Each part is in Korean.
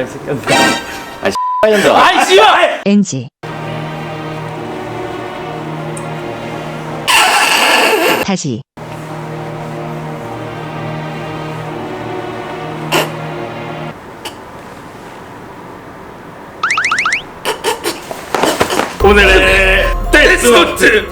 이 새끼야. 아. 아이 씨발! NG 다시 오늘의 데스노트.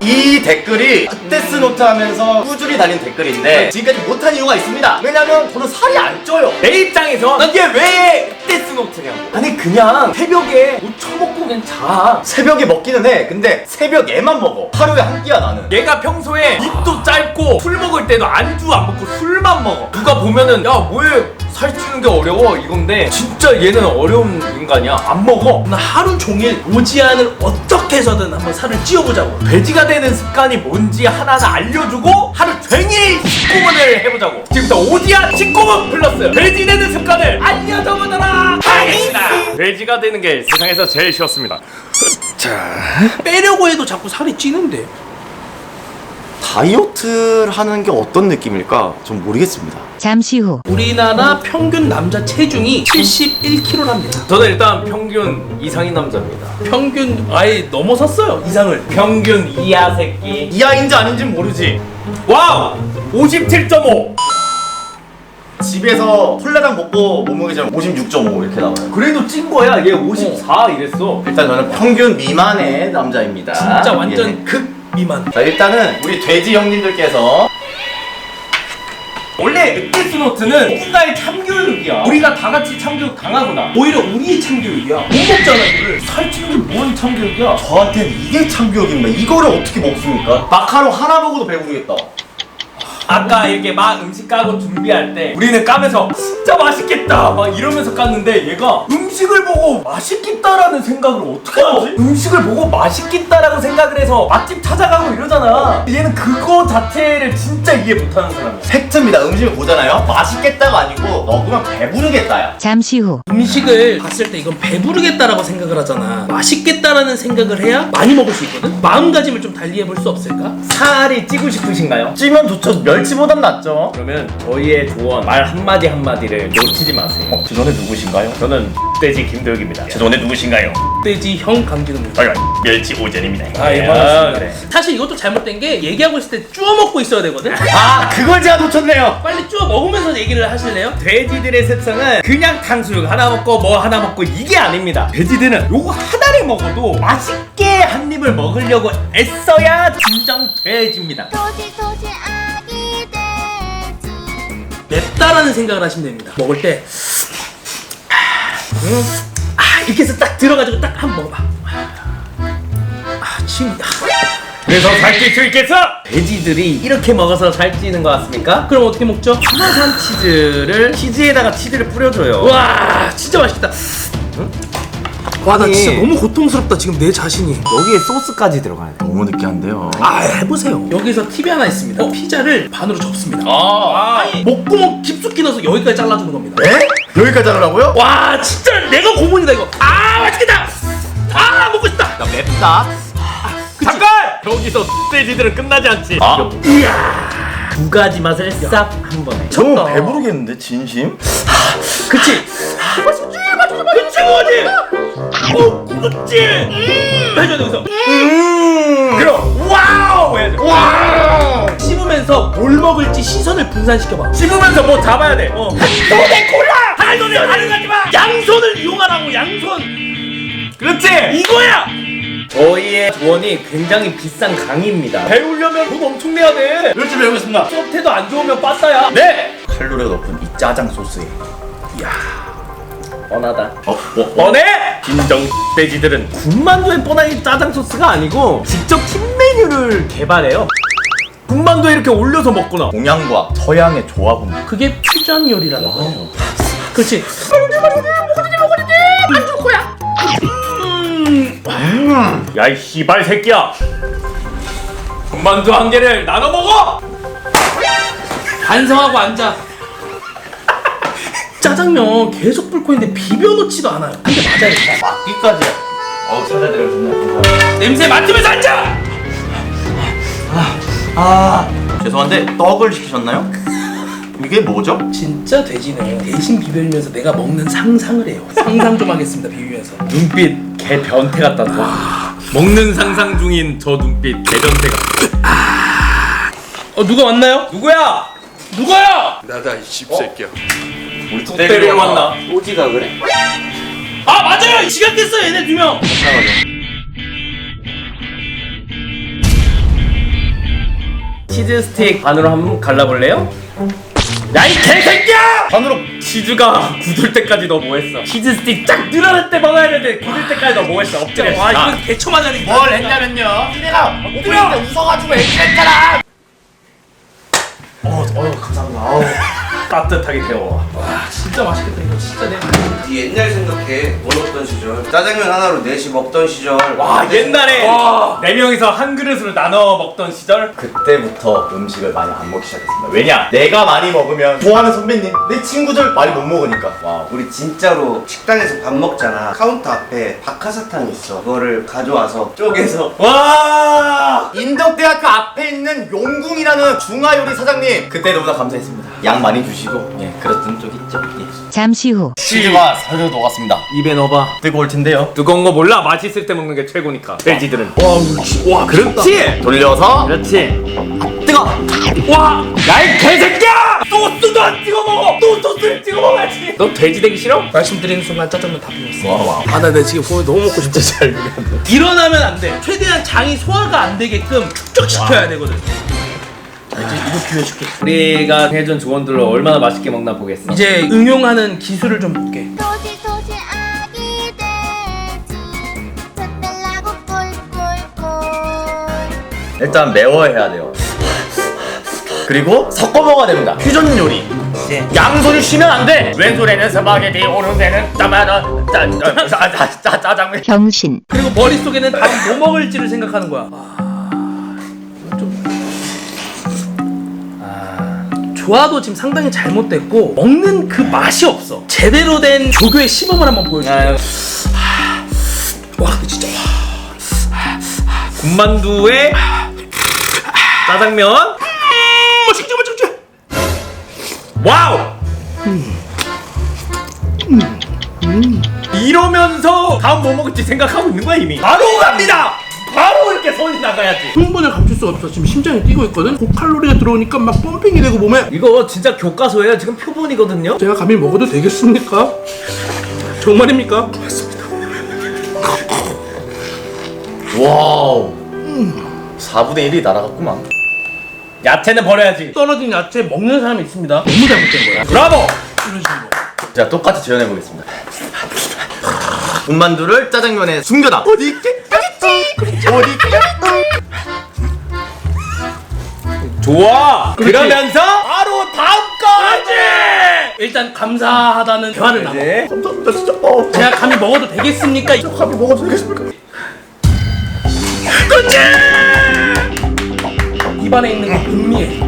이 댓글이 데스노트 하면서 꾸준히 달린 댓글인데 지금까지 못한 이유가 있습니다. 왜냐면 저는 살이 안 쪄요. 내 입장에서 이게 왜 데스노트냐고. 아니 그냥 새벽에 못 처먹고 그냥 자. 새벽에 먹기는 해. 근데 새벽에만 먹어. 하루에 한 끼야 나는. 얘가 평소에 입도 짧고 술 먹을 때도 안주 안 먹고 술만 먹어. 누가 보면은 야 뭐해 살찌는 게 어려워 이건데 진짜 얘는 어려운 인간이야. 안 먹어. 나 하루 종일 오지안을 어떻게 해서든 한번 살을 찌워보자고. 돼지가 되는 습관이 뭔지 하나하나 알려주고 하루 종일 식구문을 해보자고. 지금부터 오디아 식구문 플러스 돼지 되는 습관을 알려줘보도록 하겠습니다. 돼지가 되는 게 세상에서 제일 쉬웠습니다. 빼려고 해도 자꾸 살이 찌는데. 다이어트를 하는 게 어떤 느낌일까? 좀 모르겠습니다. 잠시 후 우리나라 평균 남자 체중이 71kg랍니다. 저는 일단 평균 이상인 남자입니다. 평균 아예 넘어섰어요 이상을. 평균 이하 새끼. 이하인지 아닌지는 모르지. 와우! 57.5! 집에서 콜라당 먹고 몸무게 좀56.5 이렇게 나와요. 그래도 찐 거야. 얘 54 이랬어. 일단 저는 평균 미만의 남자입니다. 진짜 완전 예. 극 미만. 자 일단은 우리 돼지 형님들께서 원래 늑대스노트는 누군가의 참교육이야. 우리가 다 같이 참교육 당하구나. 오히려 우리의 참교육이야. 못 먹잖아 이거를. 살찌는 게뭔 참교육이야? 저한테는 이게 참교육입니다. 이거를 어떻게 먹습니까? 마카롱 하나 먹어도 배부르겠다. 아까 이렇게 막 음식 까고 준비할 때 우리는 까면서 진짜 맛있겠다 막 이러면서 깠는데 얘가 음식을 보고 맛있겠다라는 생각을 어떻게 하지? 음식을 보고 맛있겠다라고 생각을 해서 맛집 찾아가고 이러잖아 얘는 그거 자체를 진짜 이해 못하는 사람이야 팩트입니다. 음식을 보잖아요. 맛있겠다가 아니고 먹으면 배부르겠다야. 잠시 후 음식을 봤을 때 이건 배부르겠다라고 생각을 하잖아. 맛있겠다라는 생각을 해야 많이 먹을 수 있거든. 마음가짐을 좀 달리 해 볼 수 없을까? 살이 찌고 싶으신가요? 찌면 좋죠. 멸 치보단 낫죠. 그러면 저희의 조언 말 한마디 한마디를 놓치지 마세요 어, 그 전에 누구신가요? 저는 돼지 김도혁입니다 그 전에 누구신가요? 돼지 형 강진우입니다. 아, 멸치 오전입니다. 아, 예, 아, 반갑습니다. 그래. 사실 이것도 잘못된 게 얘기하고 있을 때 쭈어 먹고 있어야 되거든. 아, 그걸 제가 놓쳤네요. 빨리 쭈어 먹으면서 얘기를 하실래요? 돼지들의 습성은 그냥 탕수육 하나 먹고 뭐 하나 먹고 이게 아닙니다. 돼지들은 요거 하나를 먹어도 맛있게 한 입을 먹으려고 애써야 진정 소지 아기 돼지 맵다라는 생각을 하시면 됩니다. 먹을 때 음, 아, 이렇게 해서 딱 들어가지고 딱 한 번 먹어봐. 아, 침. 아, 그래서 살찔 수 있겠어? 돼지들이 이렇게 먹어서 살찌는 것 같습니까? 그럼 어떻게 먹죠? 파마산 치즈를 치즈에다가 치즈를 뿌려줘요. 와, 진짜 맛있겠다. 와, 나 아니. 진짜 너무 고통스럽다 지금 내 자신이. 여기에 소스까지 들어가야 돼. 너무 느끼한데요. 아, 해보세요. 여기서 팁이 하나 있습니다. 피자를 반으로 접습니다. 아, 아니, 목구멍 깊숙이 넣어서 여기까지 잘라주는 겁니다. 네? 여기까지 하라고요? 와, 진짜 내가 고문이다 이거. 아, 맛있겠다. 아, 먹고 싶다. 나 맵다. 잠깐! 여기서 돼지들은 끝나지 않지. 아. 두 가지 맛을 싹 한 번에. 너무 배부르겠는데 진심? 그치? 뭐지? 어, 그치? 음, 해줘야 돼 여기서. 그럼 와우 해야죠. 와! 씹으면서 뭘 먹을지 시선을 분산시켜봐. 씹으면서 뭐 잡아야 돼. 어. 하는 소리 하는 거지 마! 양손을 이용하라고 양손! 그렇지. 이거야! 저희의 조언이 굉장히 비싼 강의입니다. 배우려면 돈 엄청 내야 돼. 열심히 해보겠습니다. 수업 태도 안 좋으면 빠따야. 네. 칼로리가 높은 이 짜장 소스에 뻔하다. 어? 뭐? 뭐? 뻔해? 진정 돼지들은 군만두에 뻔한 이 짜장 소스가 아니고 직접 팀 메뉴를 개발해요. 군만두에 이렇게 올려서 먹구나. 동양과 서양의 조합은 그게 퓨전 요리라는 거예요. 그렇지. 야 이 씨발 새끼야. 군만두 한 개를 나눠 먹어. 반성하고 앉아. 짜장면 계속 불고 있는데 비벼놓지도 않아요. 한대 맞아야겠다. 막기까지 어우 사자들을 좋네 냄새 맡으면서 앉아! 아 죄송한데 떡을 시키셨나요? 이게 뭐죠? 진짜 돼지네. 대신 비벼주면서 내가 먹는 상상을 해요. 상상 좀 하겠습니다. 비비면서. 눈빛 개 변태 같다 너. 먹는 상상 중인 저 눈빛 개 변태 같다. 어 누가 왔나요? 누구야? 누가요? 나다 이 씹새끼야 우리 뚝 때리러 왔나? 오지가 그래? 아 맞아요. 시간 됐어요. 얘네 두 명. 치즈 스틱 반으로 한번 갈라볼래요? 야이 개새끼야! 반으로 치즈가 굳을 때까지 너 뭐했어? 치즈 스틱 쫙 늘어날 때 먹어야 되는데 굳을 때까지 너 뭐했어? 엎드려. 와 아, 이건 개쳐 맞아야 되겠다. 뭘 했냐면요 니네가 오프닝 때 웃어가지고 얘기했잖아 어, 어 감사합니다 아우. 따뜻하게 데워. 진짜 맛있겠다 이거. 진짜 내가. 네 옛날 생각해. 못 먹던 시절? 짜장면 하나로 넷이 먹던 시절. 와 옛날에 네 명이서 한 그릇으로 나눠 먹던 시절? 그때부터 음식을 많이 안 먹기 시작했습니다. 왜냐? 내가 많이 먹으면 좋아하는 선배님 내 친구들 많이 못 먹으니까. 와 우리 진짜로 식당에서 밥 먹잖아. 카운터 앞에 박하사탕 있어. 그거를 가져와서 쪼개서. 와! 인덕대학교 앞에 있는 용궁이라는 중화요리 사장님. 그때 너무나 감사했습니다. 양 많이 주시고 예 그랬던 적 있죠 예. 잠시 후 치즈가 서려 녹았습니다 입에 넣어봐. 뜨거울 텐데요 뜨거운 거 몰라 맛있을 때 먹는 게 최고니까. 돼지들은. 와, 와 그렇지. 돌려서 그렇지. 뜨거 와! 야이 개새끼야! 소스도 안 찍어 먹어! 또 소스를 찍어 먹어야지! 너 돼지 되기 싫어? 말씀드리는 순간 짜장면 다 비웠어. 와와 아 나 내 지금 보면 너무 먹고 싶다. 잘 일어나면 안 돼. 최대한 장이 소화가 안 되게끔 축적시켜야 되거든. 자 이제 이거 비워줄게. 우리가 해준 조언들로 얼마나 맛있게 먹나 보겠어. 이제 응용하는 기술을 좀 볼게. 토지 아기 돼지 젖달라고 꿀꿀꿀 일단 매워야 돼요 그리고 섞어 먹어야 됩니다 퓨전 요리 양손이 쉬면 안 돼 왼손에는 스파게티 오른손에는 짜마다 짜짜짜 짜장면 병신 그리고 머릿속에는 다음 뭐 먹을지를 생각하는 거야. 아, 조화도 지금 상당히 잘못됐고 먹는 그 맛이 없어. 제대로 된 조교의 시범을 한번 보여줄게. 아, 와 근데 진짜 와. 군만두에 짜장면. 뭐 진짜 뭐 진짜. 와우! 이러면서 다음 뭐 먹을지 생각하고 있는 거야 이미. 바로 갑니다. 이렇게 손이 나가야지. 흥분을 감출 수가 없어. 지금 심장이 뛰고 있거든. 고칼로리가 들어오니까 막 펌핑이 되고 몸에 이거 진짜 교과서예요. 지금 표본이거든요. 제가 감히 먹어도 되겠습니까? 정말입니까? 맞습니다. 와우 4분의 1이 날아갔구만 야채는 버려야지. 떨어진 야채 먹는 사람이 있습니다. 너무 잘못된 거야. 브라보! 이런 식으로. 자 똑같이 재현해 보겠습니다 군만두를 짜장면에 숨겨놔 어디 있게? 어디? 좋아. 그렇지. 그러면서 바로 다음 거지. 일단 감사하다는 대화를 나눠. 네. 감사합니다 진짜 어 제가 감히 먹어도 되겠습니까? 감히 먹어도 되겠습니까? 입안에 있는 거 음미해.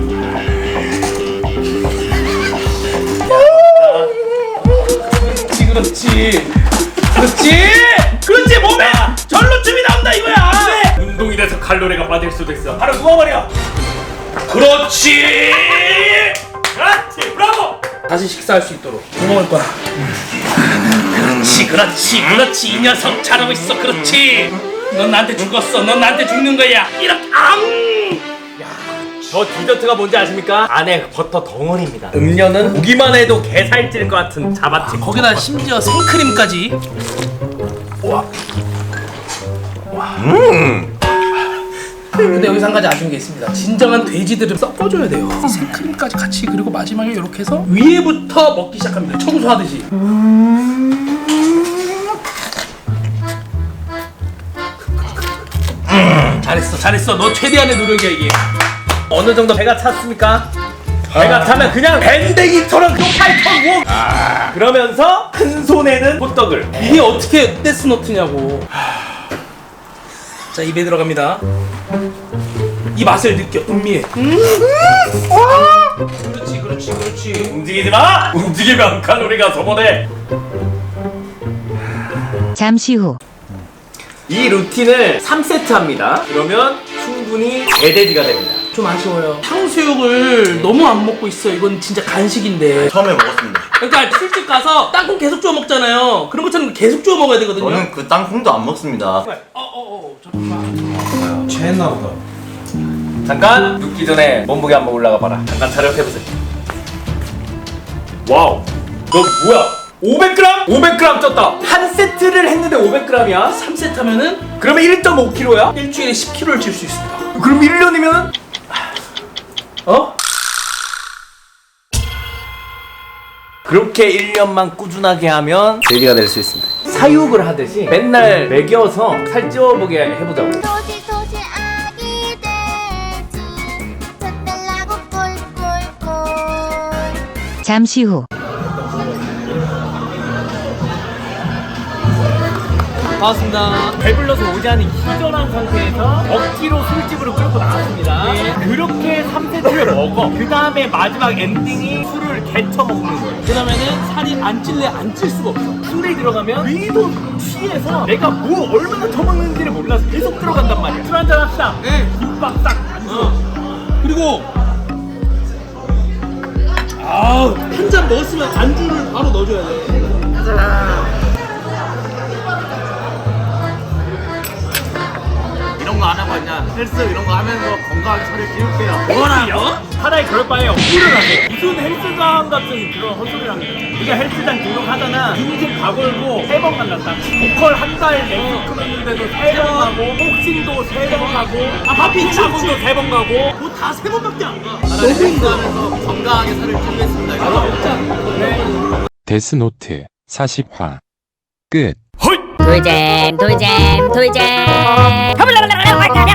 그렇지, 그렇지. 그렇지! 그렇지, 몸에 전로춤이 나온다 이거야! 돼서 칼로리가 빠질 수도 있어. 바로 누워 버려. 그렇지! 그렇지. 브라보. 다시 식사할 수 있도록 뭐 먹을 거야? 그렇지, 그렇지, 그렇지. 이 녀석 잘하고 있어, 그렇지. 넌 나한테 죽었어, 넌 나한테 죽는 거야. 이렇게 앙! 저 디저트가 뭔지 아십니까? 안에 버터 덩어리입니다. 음료는 보기만 해도 개 살찔 것 같은 자바치. 거기다 심지어 생크림까지. 와. 와. 근데 여기서 한 가지 아쉬운 게 있습니다. 진정한 돼지들은 섞어줘야 돼요. 생크림까지 같이 그리고 마지막에 이렇게 해서 위에부터 먹기 시작합니다. 청소하듯이. 음, 잘했어, 잘했어. 너 최대한의 노력이야 이게. 어느 정도 배가 찼습니까? 배가 차면 그냥 밴댕이처럼 워. 아, 그러면서 큰 손에는 호떡을. 이게 어떻게 데스노트냐고. 자 입에 들어갑니다. 이 맛을 느껴 음미해. 음. 그렇지 그렇지 그렇지. 움직이지 마. 움직이면 칼로리가 소모돼. 잠시 후 이 루틴을 3세트 합니다. 그러면 충분히 개돼지가 됩니다. 좀 아쉬워요. 탕수육을 너무 안 먹고 있어. 이건 진짜 간식인데. 처음에 먹었습니다. 그러니까 술집 가서 땅콩 계속 주워 먹잖아요. 그런 것처럼 계속 주워 먹어야 되거든요. 저는 그 땅콩도 안 먹습니다. 어어어 취했나 보다. 잠깐! 눕기 전에 몸무게 한번 올라가 봐라. 잠깐 촬영해보세요. 와우. 너 뭐야? 500g? 500g 쪘다. 한 세트를 했는데 500g이야? 3세트 하면은? 그러면 1.5kg야? 일주일에 10kg를 찔 수 있습니다. 그럼 1년이면 어? 그렇게 1년만 꾸준하게 하면 돼지가 될 수 있습니다. 사육을 하듯이 맨날 먹여서 살 찌워보게 해보자고 잠시 후 반갑습니다. 배불러서 오지 않은 기절한 상태에서 억지로 술집으로 끌고 나왔습니다. 그렇게 3세트를 먹어. 그 다음에 마지막 엔딩이 술을 개쳐 먹는 거예요. 그다음에는 살이 안 찔래 안 찔 수가 없어. 술에 들어가면 위도 취해서 내가 뭘 얼마나 더 먹는지를 몰라서 계속 들어간단 말이야. 술 한잔 합시다. 네. 국밥 딱 안주. 그리고 아한 잔 먹었으면 안주를 바로 넣어줘야 돼. 이런 거 안 하고 그냥 헬스 이런 거 하면서 건강하게 살을 찌울게요. 뭐라요? 차라리 그럴 바에 억울을 하세요. 무슨 헬스장 같은 그런 헛소리를 하는 거야. 우리가 헬스장 등록하잖아. 인증 다 걸고 세 번 만났다. 보컬 한달 연속 했는데도 세번 가고, 복싱도 세번 가고, 아, 팝핑 학원도 세 번 가고. 뭐다세 번밖에 안 가. 헬스 하면서 건강하게 살을 찌우겠습니다. 이거. 데스노트 40화 끝 돌잼 돌잼 돌잼